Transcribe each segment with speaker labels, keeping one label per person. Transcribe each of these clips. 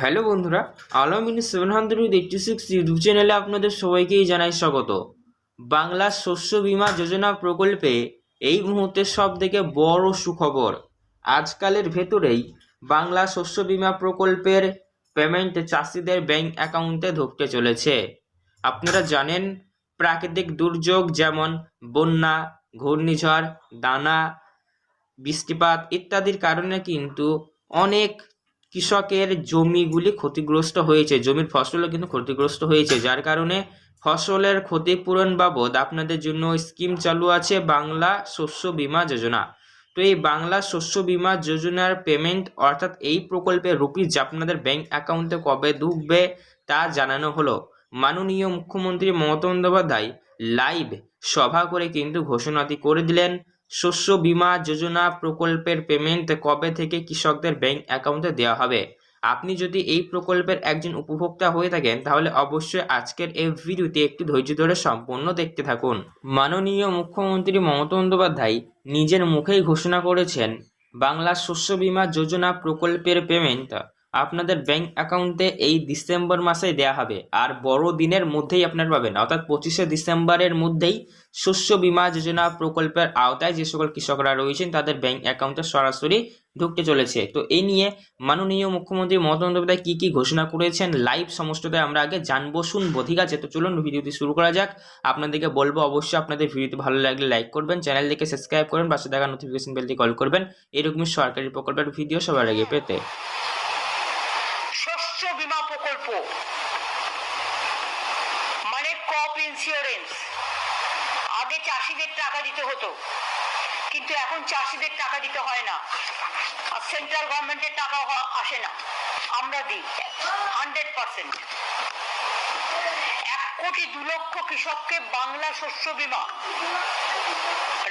Speaker 1: Hello বন্ধুরা Almin seven hundred eighty six YouTube চ্যানেলে আপনাদের সবাইকেই জানাই স্বাগত। বাংলা শস্য বিমা যোজনা প্রকল্পে এই মুহূর্তে সব থেকে বড় সুখবর। আজকালের ভেতরেই বাংলা শস্য বিমা প্রকল্পের পেমেন্ট চাষিদের ব্যাংক অ্যাকাউন্টে ঢুকতে চলেছে। আপনারা জানেন, প্রাকৃতিক দুর্যোগ যেমন বন্যা, ঘূর্ণিঝড়, দানা, বৃষ্টিপাত ইত্যাদির কারণে কিন্তু অনেক কৃষকের জমিগুলি ক্ষতিগ্রস্ত হয়েছে, জমির ফসলও কিন্তু ক্ষতিগ্রস্ত হয়েছে। যার কারণে ফসলের ক্ষতিপূরণ বাবদ আপনাদের জন্য স্কিম চালু আছে বাংলা শস্য বীমা যোজনা। তো এই বাংলা শস্য বীমা যোজনার পেমেন্ট অর্থাৎ এই প্রকল্পের রুপিজ আপনাদের ব্যাংক অ্যাকাউন্টে কবে ঢুকবে তা জানানো হলো। মাননীয় মুখ্যমন্ত্রী মমতা বন্দ্যোপাধ্যায় লাইভ সভা করে কিন্তু ঘোষণাটি করে দিলেন। শস্য বীমা যোজনা প্রকল্পের পেমেন্ট কবে থেকে কৃষকদের ব্যাংক অ্যাকাউন্টে দেওয়া হবে? আপনি যদি এই প্রকল্পের একজন উপভোক্তা হয়ে থাকেন, তাহলে অবশ্যই আজকের এই ভিডিওতে একটু ধৈর্য ধরে সম্পূর্ণ দেখতে থাকুন। মাননীয় মুখ্যমন্ত্রী মমতা বন্দ্যোপাধ্যায় নিজের মুখেই ঘোষণা করেছেন, বাংলা শস্য বীমা যোজনা প্রকল্পের পেমেন্ট আপনাদের ব্যাংক অ্যাকাউন্টে এই ডিসেম্বর মাসে দেওয়া হবে। আর বড় দিনের মধ্যেই আপনার পাবেন। অর্থাৎ পঁচিশে ডিসেম্বরের মধ্যেই শস্য বীমা যোজনা প্রকল্পের আওতায় যে সকল কৃষকরা রয়েছেন, তাদের ব্যাংক অ্যাকাউন্টে সরাসরি ঢুকতে চলেছে। তো এই নিয়ে মাননীয় মুখ্যমন্ত্রী মমতা বন্দ্যোপাধ্যায় কী কী ঘোষণা করেছেন লাইভ সমস্তটাই আমরা আগে জানব, শুনব। ঠিক আছে? তো চলুন ভিডিওটি শুরু করা যাক। আপনাদেরকে বলব, অবশ্যই আপনাদের ভিডিওটি ভালো লাগলে লাইক করবেন, চ্যানেলটিকে সাবস্ক্রাইব করবেন, পাশে থাকা নোটিফিকেশন বেলটি কল করবেন। এরকমই সরকারি প্রকল্পের ভিডিও সবার আগে পেতে।
Speaker 2: প্রকল্প মানে ক্রপ ইন্স্যুরেন্স আগে চাষিদের টাকা দিতে হতো। কিন্তু এখন চাষিদের টাকা দিতে হয় না। আর সেন্ট্রাল গভর্নমেন্টের টাকা আসে না। আমরা দিই। হান্ড্রেড পার্সেন্ট এক কোটি দু লক্ষ কৃষককে বাংলা শস্য বীমা।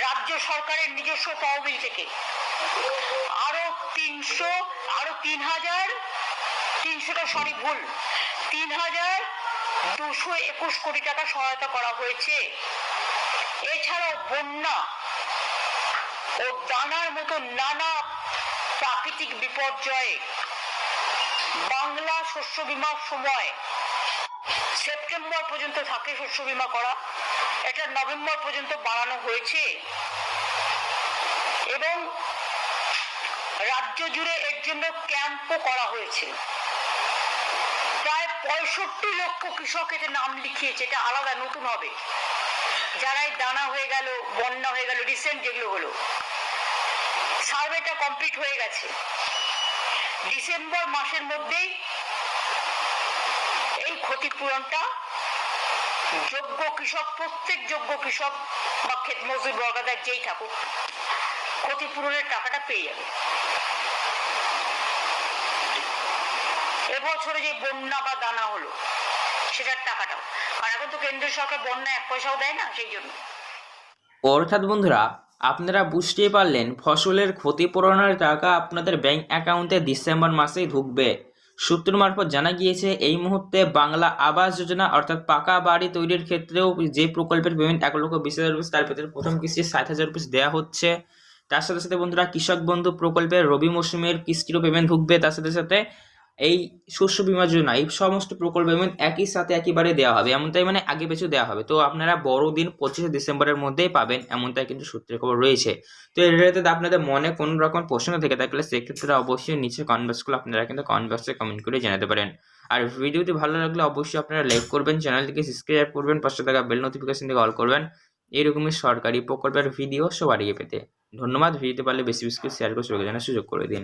Speaker 2: রাজ্য সরকারের নিজস্ব তহবিল থেকে। আরও তিনশো, আরও তিন হাজার তিনশোটা সরি ভুল। তিন হাজার দুশো একুশ কোটি টাকা সহায়তা করা হয়েছে। এছাড়াও বন্যা ও দানার মতো নানা প্রাকৃতিক বিপর্যয়ে বাংলা শস্য বীমার সময় সেপ্টেম্বর পর্যন্ত থাকে শস্য বীমা করা। এটা নভেম্বর পর্যন্ত বাড়ানো হয়েছে। এবং রাজ্য জুড়ে এর জন্য ক্যাম্পও করা হয়েছে। পঁয়ষট্টি লক্ষ কৃষক এতে নাম লিখিয়েছে এটা আলাদা নতুন হবে। যারাই দানা হয়ে গেল, বন্যা হয়ে গেল রিসেন্ট যেগুলো হলো। সার্ভেটা কমপ্লিট হয়ে গেছে। ডিসেম্বর মাসের মধ্যেই এই ক্ষতিপূরণটা যোগ্য কৃষক, প্রত্যেক যোগ্য কৃষক বা ক্ষেত মজুর বর্গাদার যেই থাকুক, ক্ষতিপূরণের টাকাটা পেয়ে যাবে। এবছরে যে বন্যা বা দানা হলো, সেটার টাকাটাও। কারণ এখন তো কেন্দ্রীয় সরকার বন্যা এক পয়সাও দেয় না, সেই জন্য।
Speaker 1: অর্থাৎ বন্ধুরা, আপনারা বুঝতেই পারলেন, ফসলের ক্ষতিপূরণের টাকা আপনাদের ব্যাংক অ্যাকাউন্টে ডিসেম্বর মাসেই ঢুকবে। সূত্র মারফত জানা গিয়েছে, এই মুহূর্তে বাংলা আবাস যোজনা, অর্থাৎ পাকা বাড়ি তৈরির ক্ষেত্রেও যে প্রকল্পের পেমেন্ট এক লক্ষ বিশ হাজার রুপিস তার ভেতরে প্রথম কিস্তি ষাট হাজার রুপিস দেওয়া হচ্ছে। তার সাথে সাথে বন্ধুরা, কৃষক বন্ধু প্রকল্পের রবি মৌসুমের কিস্তিরও পেমেন্ট ঢুকবে। তার সাথে সাথে এই শস্য বীমা যোজনা এই সমস্ত প্রকল্প পেমেন্ট একই সাথে একইবারে দেওয়া হবে, এমনটাই মানে আগে পিছু দেওয়া হবে। তো আপনারা বড়দিন পঁচিশে ডিসেম্বরের মধ্যেই পাবেন, এমনটাই কিন্তু সূত্রের খবর রয়েছে। তো এর রিলেটেড আপনাদের মনে কোনো রকম প্রশ্ন থেকে থাকলে সেক্ষেত্রে অবশ্যই নিচে কনভার্সগুলো আপনারা কিন্তু কনভার্সে কমেন্ট করে জানাতে পারেন। আর ভিডিওটি ভালো লাগলে অবশ্যই আপনারা লাইক করবেন, চ্যানেলটিকে সাবস্ক্রাইব করবেন, পাশে থাকা বেল নোটিফিকেশন থেকে অল করবেন। এরকমই সরকারি প্রকল্পের ভিডিও সবার পেতে। ধন্যবাদ ভিডিওতে পারলে বেশি বেশি শেয়ার করে সবাইকে জানার সুযোগ করে দিন।